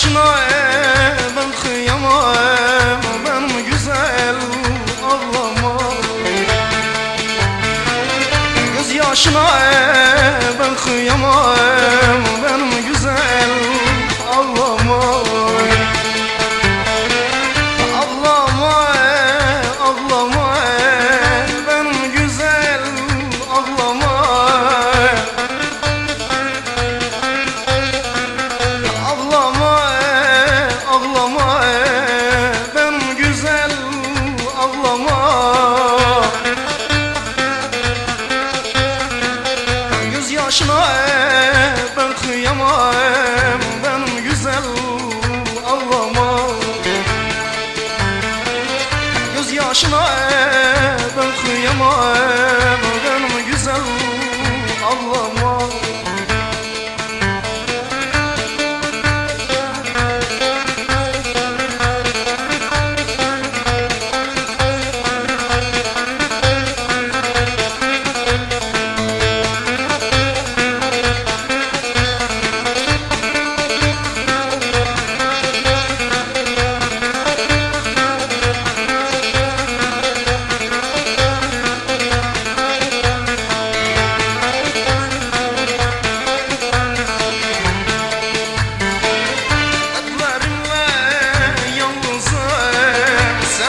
başına ben kıyamam ben güzel ağlama. Göz yaşına ben kıyamam ben kıyamam Canım güzel.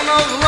Piano